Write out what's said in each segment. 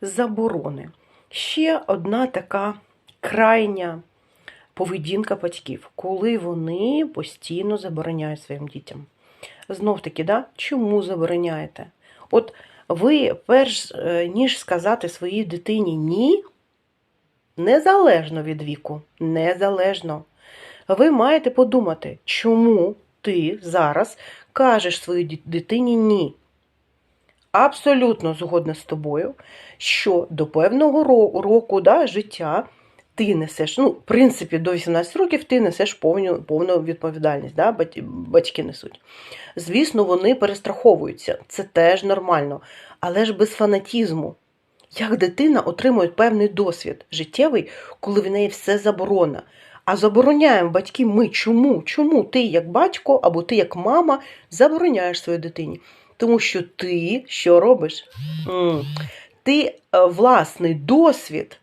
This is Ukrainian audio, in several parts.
заборони. Ще одна така крайня поведінка батьків, коли вони постійно забороняють своїм дітям. Знов таки, да? чому забороняєте? От ви, перш е, ніж сказати своїй дитині ні, незалежно від віку, незалежно, ви маєте подумати, чому ти зараз кажеш своїй дитині ні. Абсолютно згодна з тобою, що до певного року да, життя ти несеш, ну, в принципі, до 18 років ти несеш повну, повну відповідальність, да, батьки несуть. Звісно, вони перестраховуються, це теж нормально, але ж без фанатізму. Як дитина отримує певний досвід життєвий, коли в неї все заборона. А забороняємо батьки ми. Чому? Чому ти, як батько або ти, як мама, забороняєш своїй дитині? Тому що ти що робиш? Ти е, власний досвід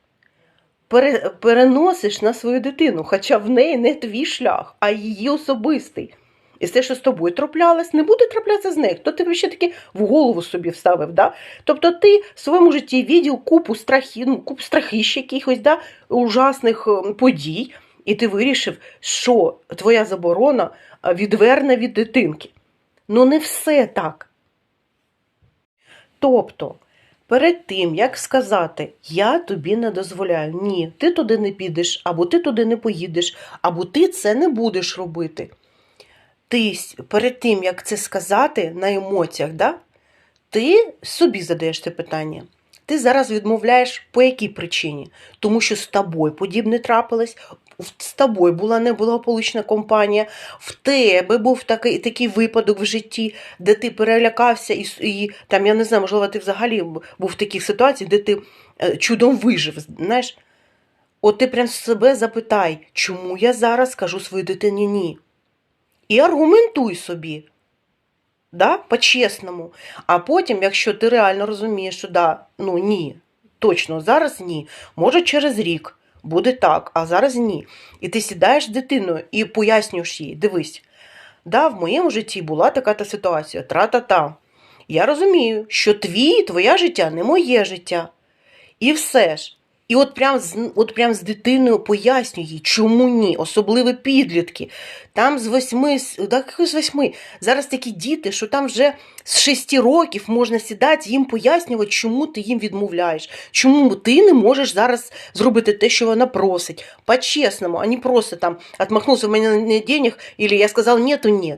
переносиш на свою дитину, хоча в неї не твій шлях, а її особистий. І все, що з тобою траплялось, не буде траплятися з нею. Хто тебе ще таки в голову собі вставив? Да? Тобто ти в своєму житті відділ купу страхів, ну, купу страхищ якихось, да? ужасних е, подій, і ти вирішив, що твоя заборона відверне від дитинки. Ну, не все так. Тобто, перед тим, як сказати, я тобі не дозволяю, ні, ти туди не підеш, або ти туди не поїдеш, або ти це не будеш робити. Ти перед тим, як це сказати на емоціях, да, ти собі задаєш це питання. Ти зараз відмовляєш по якій причині? Тому що з тобою подібне трапилось, з тобою була неблагополучна компанія, в тебе був такий, такий випадок в житті, де ти перелякався, і, і там, я не знаю, можливо, ти взагалі був в таких ситуаціях, де ти е, чудом вижив. Знаєш, от ти прям себе запитай, чому я зараз кажу своїй дитині ні? І аргументуй собі. Да? По-чесному. А потім, якщо ти реально розумієш, що да, ну ні, точно, зараз ні. Може, через рік буде так, а зараз ні. І ти сідаєш з дитиною і пояснюєш їй, дивись, да, в моєму житті була така та ситуація, тра-та-та. Я розумію, що твій, твоє життя не моє життя. І все ж. І от прям з, от прям з дитиною пояснюю їй, чому ні, особливо підлітки. Там з восьми, яких з восьми. Зараз такі діти, що там вже з шести років можна сідати, їм пояснювати, чому ти їм відмовляєш, чому ти не можеш зараз зробити те, що вона просить. По-чесному, а не просто там отмахнувся в мене не денег, або я сказав то ні.